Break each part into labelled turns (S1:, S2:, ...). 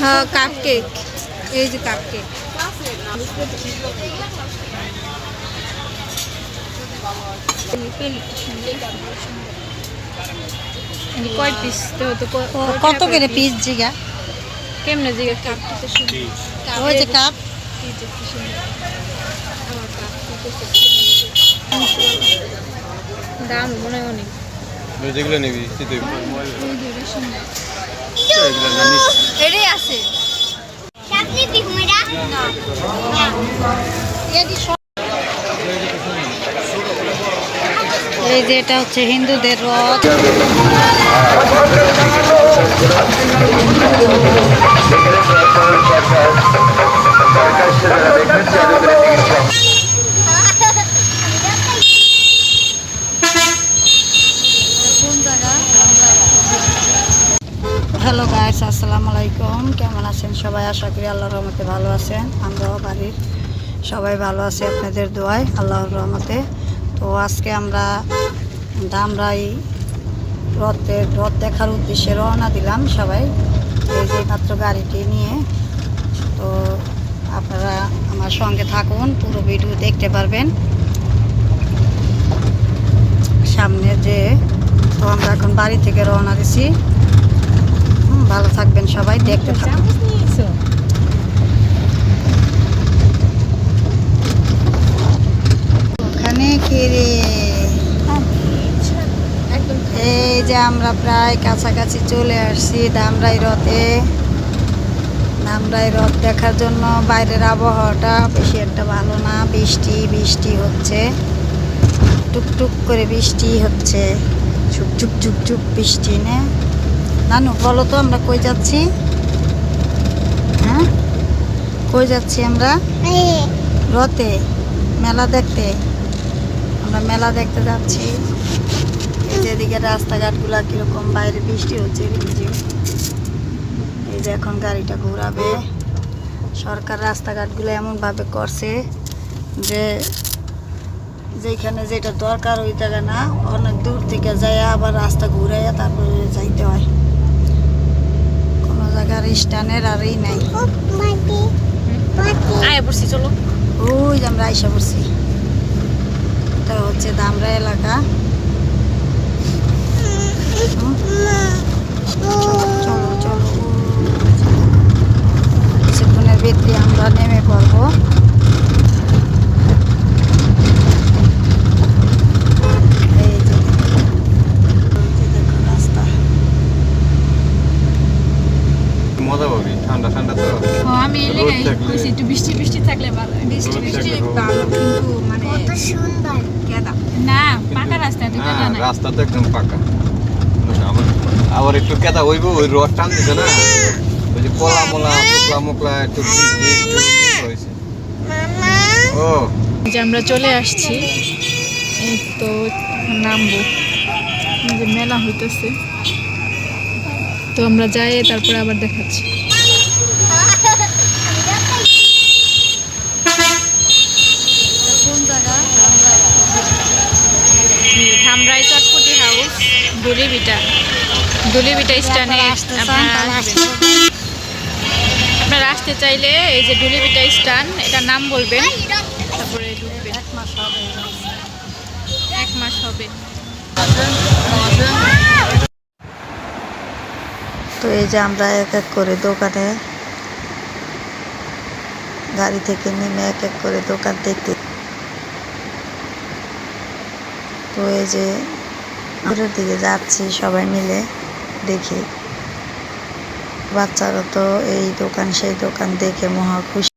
S1: হ্যাঁ cup cake এই যে কাপ কেক কয় পিস
S2: কত করে পিস জিগা?
S1: কেমনে জিগা সুন্দর।
S2: ওই যে কাপ।
S1: আমার সুন্দর। দাম মনে হয় অনেক।
S3: যেগুলো নিবি তুই
S1: এটাই আছে।
S2: এই যে এটা হচ্ছে হিন্দুদের রথ। হ্যালো গাইস আসসালামু আলাইকুম। কেমন আছেন সবাই? আশা করি আল্লাহর রহমতে ভালো আছেন। আমরাও বাড়ির সবাই ভালো আছে আপনাদের দোয়ায়, আল্লাহর রহমতে। তো আজকে আমরা দামরাই রথের, রথ দেখার উদ্দেশ্যে রওনা দিলাম সবাই। এই যে মাত্র গাড়িটি নিয়ে। তো আপনারা আমার সঙ্গে থাকুন, পুরো ভিডিও দেখতে পারবেন। সামনে যে, তো আমরা এখন বাড়ি থেকে রওনা দিছি। ভালো থাকবেন সবাই, দেখতে থাকুন। ওখানে রে? এই যে আমরা প্রায় কাছাকাছি চলে আসছি দামরাই রথে। দামরাই রথ দেখার জন্য বাইরের আবহাওয়াটা বেশি একটা ভালো না, বৃষ্টি বৃষ্টি হচ্ছে। টুকটুক করে বৃষ্টি হচ্ছে। ঝুপ ঝুপ ঝুপ ঝুপ বৃষ্টি, নে? নানু, বলো তো আমরা কই যাচ্ছি? হ্যাঁ? কই যাচ্ছি আমরা? রথে, মেলা দেখতে। আমরা মেলা দেখতে যাচ্ছি। এই যে এদিকে রাস্তাঘাটগুলো কীরকম, বাইরে বৃষ্টি হচ্ছে এই যে এখন গাড়িটা ঘোরাবে। সরকার রাস্তাঘাটগুলো এমনভাবে করছে যে যেখানে যেটা দরকার ওই জায়গা না, অনেক দূর থেকে যায় আবার রাস্তা ঘুরাইয়া তারপরে যাইতে হয়। জায়গার স্ট্যান্ডের আরই নাই।
S1: আয় পড়ছি চলো।
S2: ওই আমরা আইসা পড়ছি। এটা হচ্ছে দামরা এলাকা। চলো চলো কিছুক্ষণের ভিতরে আমরা নেমে পড়ব এই যে ওই যে দেখো রাস্তা
S3: মজা পাবি ঠান্ডা ঠান্ডা তো।
S1: আমি
S3: রোদ
S1: কইছি একটু বৃষ্টি বৃষ্টি থাকলে ভালো বৃষ্টি বৃষ্টি
S3: ভালো।
S1: ভালো কিন্তু মানে কেদা না পাকা রাস্তা তো কেদা
S3: হ্যাঁ
S1: না।
S3: রাস্তা তো একদম পাকা। আবার আবার একটু কেদা হইব ওই রড টান দিছে না? ওই যে কলা মলা মোকলা মোকলা একটু হয়েছে ও।
S1: যে আমরা চলে আসছি। এই তো নামবো। যে মেলা হইতেছে। তো আমরা যাই তারপরে আবার দেখাচ্ছি। ধামরাই চটপটি হাউস দুলিবিটা। দুলিবিটা
S2: আসতে
S1: আপনারা আসতে চাইলে এই যে ডুলিবিটা স্ট্যান্ড এটার নাম বলবেন। তারপরে ঢুকবেন
S2: এক মাস হবে।
S1: এক মাস হবে।
S2: তো এই যে আমরা এক এক করে দোকানে গাড়ি থেকে নেমে এক এক করে দোকান দেখতে। তো এই যে দূরের দিকে যাচ্ছি সবাই মিলে দেখি। বাচ্চারা তো এই দোকান, সেই দোকান দেখে মহা খুশি।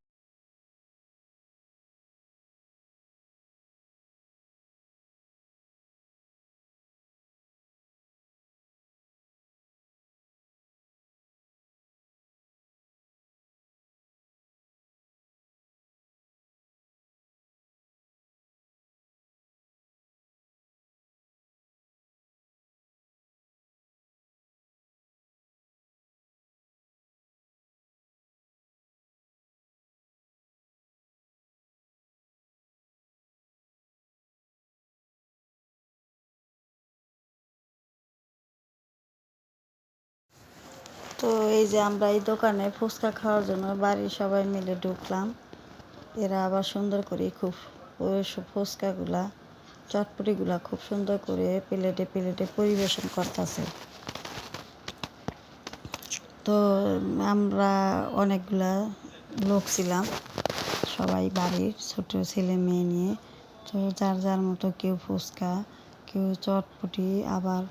S2: তো এই যে আমরা এই দোকানে ফুচকা খাওয়ার জন্য বাড়ির সবাই মিলে ঢুকলাম। এরা আবার সুন্দর করে খুব ওই ফুচকাগুলা, চটপটিগুলা খুব সুন্দর করে প্লেটে প্লেটে পরিবেশন করতেছে। তো আমরা অনেকগুলা লোক ছিলাম, সবাই বাড়ির ছোট ছেলে মেয়ে নিয়ে। তো যার যার মতো কেউ ফুচকা, কেউ চটপটি, আবার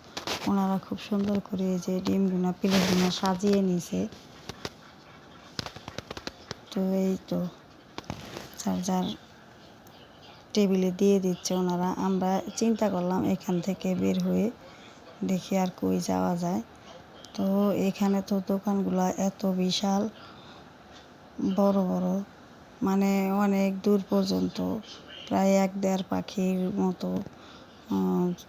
S2: ওনারা খুব সুন্দর করে এই যে ডিমগুনা প্লেটগুনা সাজিয়ে নিছে। তো এই তো যার টেবিলে দিয়ে দিচ্ছে ওনারা, আমরা চিন্তা করলাম এখান থেকে বের হয়ে দেখি আর কই যাওয়া যায়। তো এখানে তো দোকানগুলো এত বিশাল, বড় বড় মানে অনেক দূর পর্যন্ত, প্রায় এক দেড় পাখির মতো।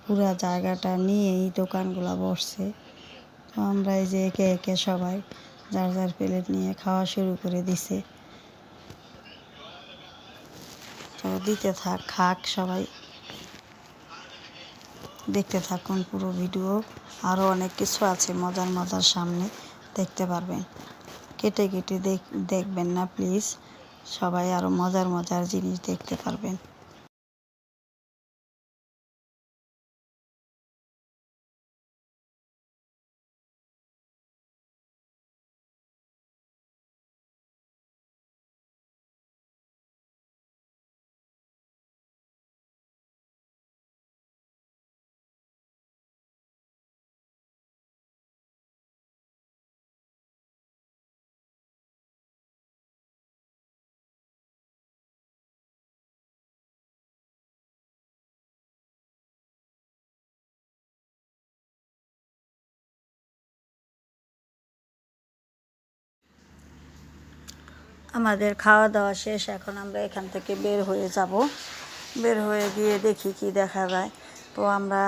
S2: পুরা জায়গাটা নিয়েই দোকানগুলো বসছে। তো আমরা এই যে একে একে সবাই যার যার প্লেট নিয়ে খাওয়া শুরু করে দিছে। তো দিতে থাক, খাক সবাই। দেখতে থাকুন পুরো ভিডিও। আরও অনেক কিছু আছে মজার মজার সামনে, দেখতে পারবেন। কেটে কেটে দেখ, দেখবেন না, প্লিজ। সবাই আরও মজার মজার জিনিস দেখতে পারবেন। আমাদের খাওয়া দাওয়া শেষ, এখন আমরা এখান থেকে বের হয়ে যাব। বের হয়ে গিয়ে দেখি কি দেখা যায়। তো আমরা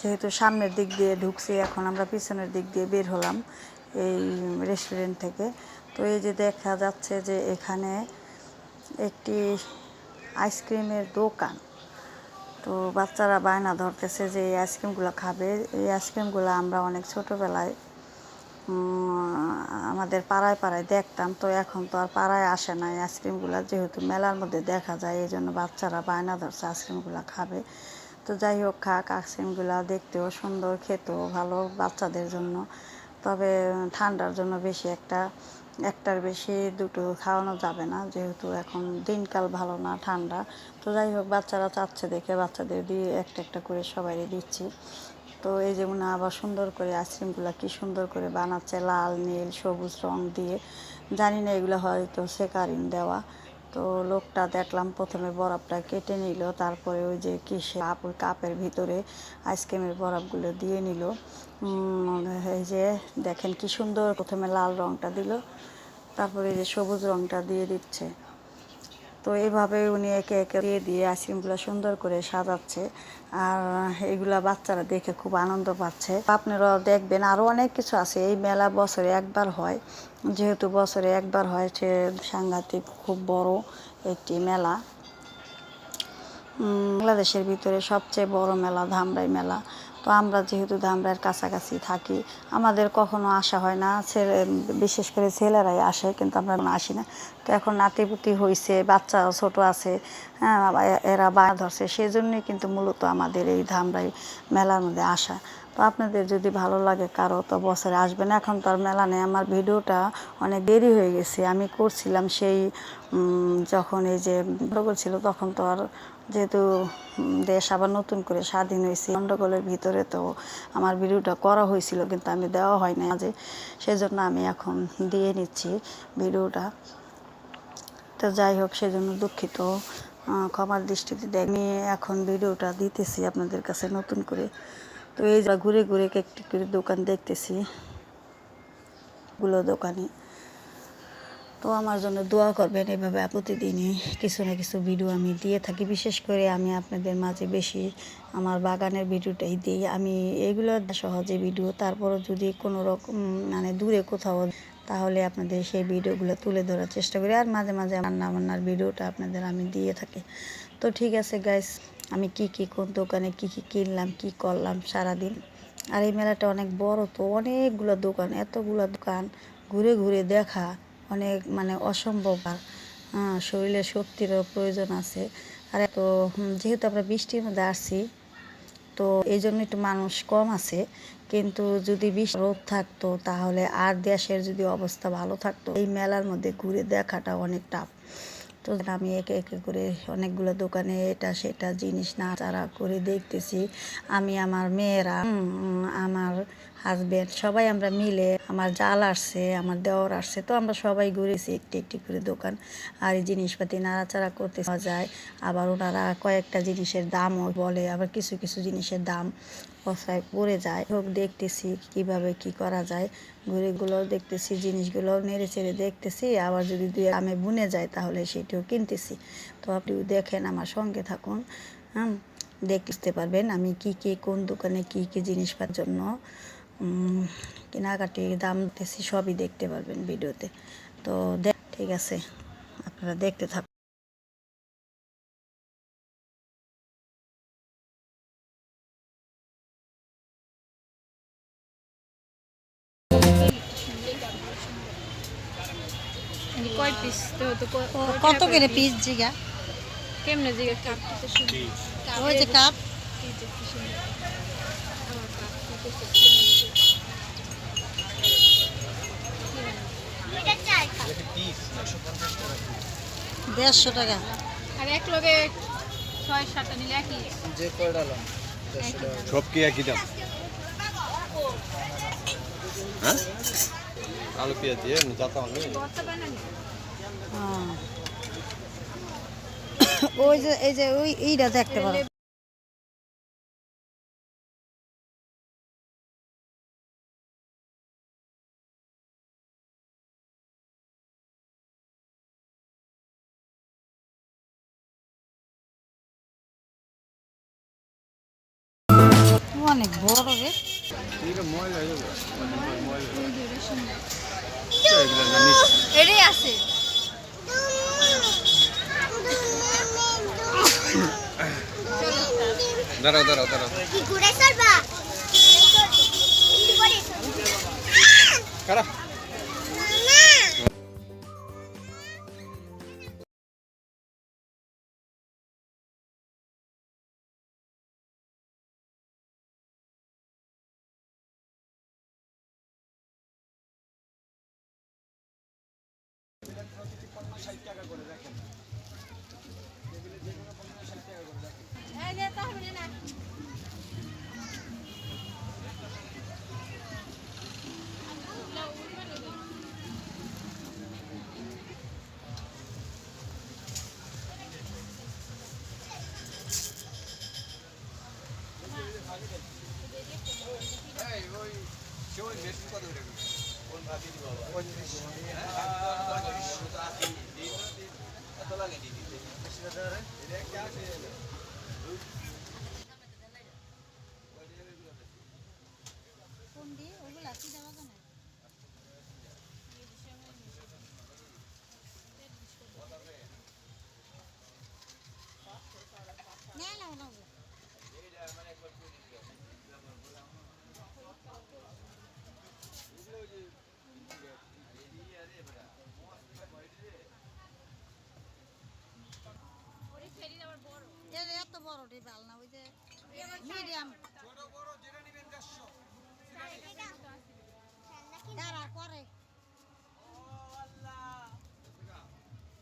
S2: যেহেতু সামনের দিক দিয়ে ঢুকছি, এখন আমরা পিছনের দিক দিয়ে বের হলাম এই রেস্টুরেন্ট থেকে। তো এই যে দেখা যাচ্ছে যে এখানে একটি আইসক্রিমের দোকান। তো বাচ্চারা বায়না ধরতেছে যে এই আইসক্রিমগুলো খাবে। এই আইসক্রিমগুলো আমরা অনেক ছোটোবেলায় আমাদের পাড়ায় পাড়ায় দেখতাম, তো এখন তো আর পাড়ায় আসে না আইসক্রিমগুলো, যেহেতু মেলার মধ্যে দেখা যায় এই জন্য বাচ্চারা বায়না ধরছে, আইসক্রিমগুলো খাবে। তো যাই হোক, খাক, আইসক্রিমগুলো দেখতেও সুন্দর, খেতেও ভালো বাচ্চাদের জন্য। তবে ঠান্ডার জন্য বেশি একটা, একটার বেশি দুটো খাওয়ানো যাবে না, যেহেতু এখন দিনকাল ভালো না, ঠান্ডা। তো যাই হোক, বাচ্চারা চাচ্ছে দেখে, বাচ্চাদের দিয়ে একটা একটা করে সবাই দিচ্ছি। তো এই যে যেমন আবার সুন্দর করে আইসক্রিমগুলো কি সুন্দর করে বানাচ্ছে, লাল, নীল, সবুজ রং দিয়ে। জানি না এগুলো হয়তো সেকারিন দেওয়া। তো লোকটা দেখলাম প্রথমে বরফটা কেটে নিল, তারপরে ওই যে কিসে কাপ কাপের ভিতরে আইসক্রিমের বরফগুলো দিয়ে নিল। এই যে দেখেন কি সুন্দর প্রথমে লাল রংটা দিল, তারপরে যে সবুজ রংটা দিয়ে দিচ্ছে। তো এইভাবে উনি একে একে দিয়ে দিয়ে আইসক্রিমগুলো সুন্দর করে সাজাচ্ছে। আর এগুলা বাচ্চারা দেখে খুব আনন্দ পাচ্ছে। আপনারাও দেখবেন আরও অনেক কিছু আছে। এই মেলা বছরে একবার হয়। যেহেতু বছরে একবার হয়, সে সাংঘাতিক খুব বড় একটি মেলা। বাংলাদেশের ভিতরে সবচেয়ে বড় মেলা ধামরাই মেলা। তো আমরা যেহেতু ধামরার কাছাকাছি থাকি, আমাদের কখনো আসা হয় না। ছেলে, বিশেষ করে ছেলেরাই আসে, কিন্তু আমরা আসি না। তো এখন নাতিপুতি হয়েছে বাচ্চা ছোট আছে হ্যাঁ এরা বায়া ধরছে সেই জন্যই কিন্তু মূলত আমাদের এই ধামরাই মেলার মধ্যে আসা। তো আপনাদের যদি ভালো লাগে কারও, তো বছরে আসবেন। এখন তো আর মেলা নেই, আমার ভিডিওটা অনেক দেরি হয়ে গেছে। আমি করছিলাম সেই যখন এই যে ছিল, তখন তো আর যেহেতু দেশ আবার নতুন করে স্বাধীন হয়েছে, গন্ডগোলের ভিতরে তো আমার ভিডিওটা করা হয়েছিল, কিন্তু আমি দেওয়া হয় না যে সেজন্য আমি এখন দিয়ে নিচ্ছি ভিডিওটা। তো যাই হোক, সেজন্য দুঃখিত ক্ষমার দৃষ্টিতে দেখ আমি এখন ভিডিওটা দিতেছি আপনাদের কাছে নতুন করে। তো এই যা ঘুরে ঘুরে একটি করে দোকান দেখতেছি। গুলো দোকানে। তো আমার জন্য দোয়া করবেন এভাবে প্রতিদিনই কিছু না কিছু ভিডিও আমি দিয়ে থাকি। বিশেষ করে আমি আপনাদের মাঝে বেশি আমার বাগানের ভিডিওটাই দিই। আমি এগুলো সহজে ভিডিও তারপরও যদি কোনো রকম মানে দূরে কোথাও, তাহলে আপনাদের সেই ভিডিওগুলো তুলে ধরার চেষ্টা করি। আর মাঝে মাঝে রান্না বান্নার ভিডিওটা আপনাদের আমি দিয়ে থাকি। তো ঠিক আছে গাইস আমি কি কি কোন দোকানে কি কি কিনলাম, কি করলাম সারাদিন? আর এই মেলাটা অনেক বড় তো, অনেকগুলো দোকান, এতগুলো দোকান ঘুরে ঘুরে দেখা। অনেক মানে অসম্ভব আর হ্যাঁ, শরীরে শক্তিরও প্রয়োজন আছে। আর তো যেহেতু আমরা বৃষ্টির মধ্যে আসছি তো এই জন্য একটু মানুষ কম আছে। কিন্তু যদি বৃষ্টি রোদ থাকতো তাহলে আর দেশের যদি অবস্থা ভালো থাকতো এই মেলার মধ্যে ঘুরে দেখাটা অনেক টাফ তো আমি একে একে করে অনেকগুলো দোকানে এটা সেটা জিনিস নাড়াচাড়া করে দেখতেছি। আমি আমার মেয়েরা আমার হাজবেন্ড সবাই আমরা মিলে আমার জাল আসছে, আমার দেওয়ার আসছে, তো আমরা সবাই ঘুরেছি একটি একটি করে দোকান। আর এই জিনিসপাতি নাড়াচাড়া করতে যায়। আবার ওনারা কয়েকটা জিনিসের দামও বলে, আবার কিছু কিছু জিনিসের দাম পছায় পড়ে যায়। হোক, দেখতেছি কীভাবে কি করা যায়। ঘুরেগুলো দেখতেছি জিনিসগুলোও নেড়ে চেড়ে দেখতেছি। আবার যদি দুই আমি বুনে যায়, তাহলে সেটিও কিনতেছি। তো আপনি দেখেন, আমার সঙ্গে থাকুন। হ্যাঁ দেখতে পারবেন আমি কি কি, কোন দোকানে কি কি জিনিস পাওয়ার জন্য কেনাকাটি দাম দিতেছি সবই দেখতে পারবেন ভিডিওতে। তো দেখ ঠিক আছে আপনারা দেখতে থাকুন
S1: কয় পিস
S2: কত করে পিস জিগা?
S1: কেমনে জিজ্ঞেস কাপ
S2: ওই যে কাপ
S1: এই যে কি সুন্দর। আমার কাপ কত
S2: দেড়শো টাকা।
S1: আর এক লগে ছয় সাতটা নিলে একই।
S3: সব কি একই দাম? হ্যাঁ? আলু পেঁয়াজ দিয়ে যাতা হবে
S1: ভর্তা বানানি।
S2: হ্যাঁ। ওই যে এই যে ওই এইটা দেখতে পারো। অনেক বড় রে।
S1: এটাই আছে।
S3: দাঁড়াও দাঁড়াও দাঁড়াও।
S4: ঘুরে
S3: খারাপ
S2: এত বড় ডিবাল না, ওই যে মিডিয়াম করে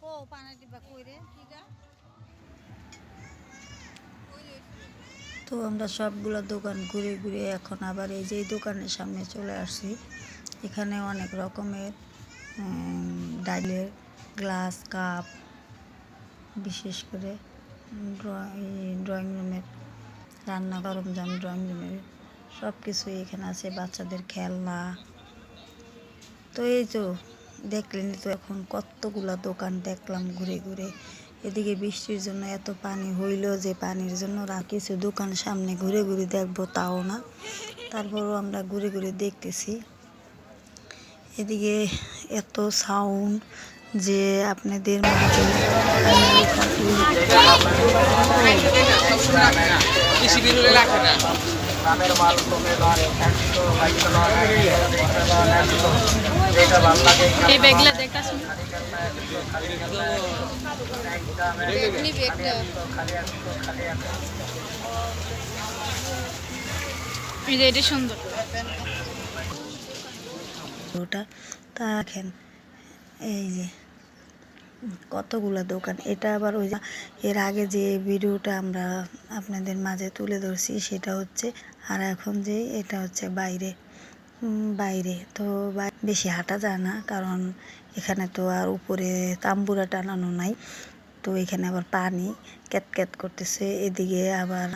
S2: ও, পানি ডিবা কইরে তো আমরা সবগুলো দোকান ঘুরে ঘুরে এখন আবার এই যে দোকানের সামনে চলে আসছি। এখানে অনেক রকমের ডাইলের গ্লাস, কাপ, বিশেষ করে ড্রয়িং রুমের রান্না সরঞ্জাম ড্রয়িং রুমের সব কিছুই এখানে আছে, বাচ্চাদের খেলনা। তো এই তো দেখলেন তো এখন কতগুলা দোকান দেখলাম ঘুরে ঘুরে। এদিকে বৃষ্টির জন্য এত পানি হইল যে পানির জন্য কিছু দোকান সামনে ঘুরে ঘুরে দেখব তাও না। তারপরও আমরা ঘুরে ঘুরে দেখতেছি। এদিকে এত সাউন্ড যে আপনাদের
S1: এই এটা সুন্দর।
S2: ওটা তা দেখেন এই যে কতগুলো দোকান। এটা আবার ওই এর আগে যে ভিডিওটা আমরা আপনাদের মাঝে তুলে ধরছি, সেটা হচ্ছে আর এখন যে এটা হচ্ছে বাইরে। বাইরে। তো বেশি হাঁটা যায় না, কারণ এখানে তো আর উপরে তাম্বুরা টানানো নাই। তো এখানে আবার পানি ক্যাত করতেছে। এদিকে আবার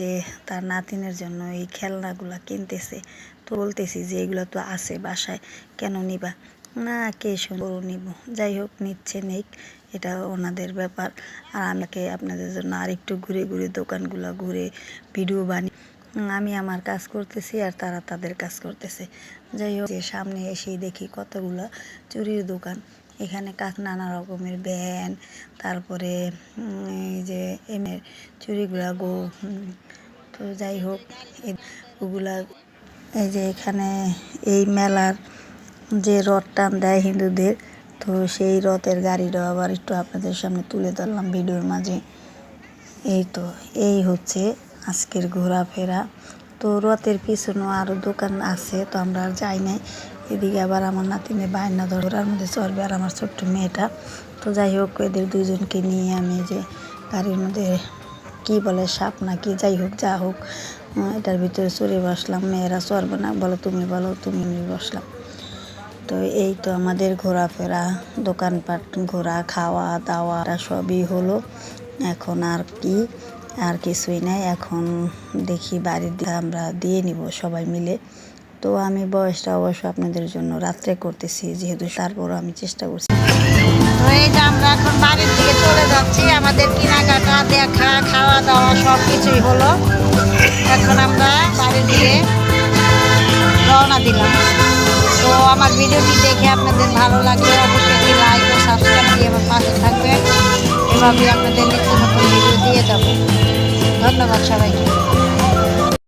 S2: যে তার নাতিনের জন্য এই খেলনাগুলা কিনতেছে। তো বলতেছি যে এগুলো তো আছে বাসায়, কেন নিবা? না, কে সুন্দর নিব। যাই হোক, নিচ্ছে নেই এটা ওনাদের ব্যাপার। আর আমাকে আপনাদের জন্য আরেকটু ঘুরে ঘুরে দোকানগুলো ঘুরে ভিডিও বানিয়ে আমি আমার কাজ করতেছি আর তারা তাদের কাজ করতেছে। যাই হোক সামনে এসেই দেখি কতগুলো চুরির দোকান। এখানে কাজ নানা রকমের ব্যান, তারপরে এই যে এমের চুরিগুলা গো তো যাই হোক ওগুলা এই যে এখানে এই মেলার যে রথ টান দেয় হিন্দুদের, তো সেই রথের গাড়িটা আবার একটু আপনাদের সামনে তুলে ধরলাম ভিডিওর মাঝে। এই তো, এই হচ্ছে আজকের ঘোরাফেরা। তো রথের পিছনেও আরও দোকান আছে, তো আমরা আর যাই নাই। এদিকে আবার আমার নাতিনে বায়না ধরার মধ্যে চলবে আর আমার ছোট্ট মেয়েটা। তো যাই হোক, এদের দুজনকে নিয়ে আমি যে গাড়ির মধ্যে কি বলে সাপ না কি যাই হোক, যা হোক এটার ভিতরে চড়ে বসলাম। মেয়েরা চড়বে না, বলো তুমি বলো তুমি বসলাম। তো এই তো আমাদের ঘোরাফেরা, দোকানপাট ঘোরা, খাওয়া দাওয়া সবই হলো। এখন আর কি, আর কিছুই নাই। এখন দেখি বাড়ির আমরা দিয়ে নিব সবাই মিলে। তো আমি বয়সটা অবশ্য আপনাদের জন্য রাত্রে করতেছি, যেহেতু তারপরও আমি চেষ্টা করছি। এই যে আমরা এখন বাড়ির দিকে চলে যাচ্ছি। আমাদের কেনাকাটা, দেখা, খাওয়া দাওয়া সব কিছুই হলো। এখন আমরা বাড়ির দিকে রওনা দিলাম। তো আমার ভিডিওটি দেখে আপনাদের ভালো লাগলে অবশ্যই একটি লাইক ও সাবস্ক্রাইব দিয়ে আমার পাশে থাকবেন। এভাবে আপনাদের নিত্য নতুন ভিডিও দিয়ে যাব। ধন্যবাদ সবাইকে।